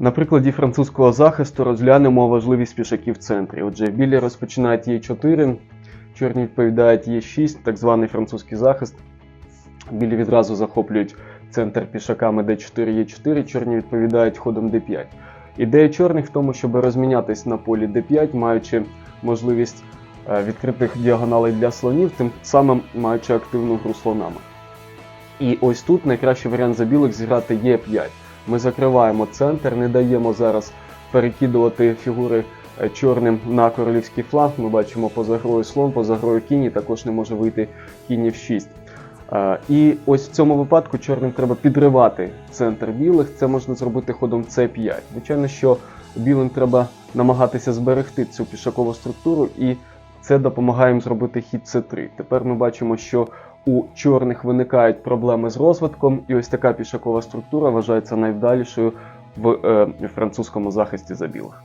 На прикладі французького захисту розглянемо важливість пішаків в центрі. Отже, білі розпочинають Е4, чорні відповідають Е6, так званий французький захист. Білі відразу захоплюють центр пішаками d4, Е4, чорні відповідають ходом d5. Ідея чорних в тому, щоб розмінятись на полі d5, маючи можливість е, відкритих діагоналей для слонів, тим самим маючи активну гру слонами. І ось тут найкращий варіант за білих зіграти Е5. Ми закриваємо центр, не даємо зараз перекидувати фігури е, чорним на королівський фланг. Ми бачимо поза грою слон, поза грою кінь, також не може вийти кінь в 6. Е, І ось в цьому випадку чорним треба підривати центр білих. Це можна зробити ходом С5. Звичайно, що білим треба намагатися зберегти цю пішакову структуру, і це допомагає їм зробити хід С3. Тепер ми бачимо, що у чорних виникають проблеми з розвитком, і ось така пішакова структура вважається найвдалішою в е, французькому захисті за білих.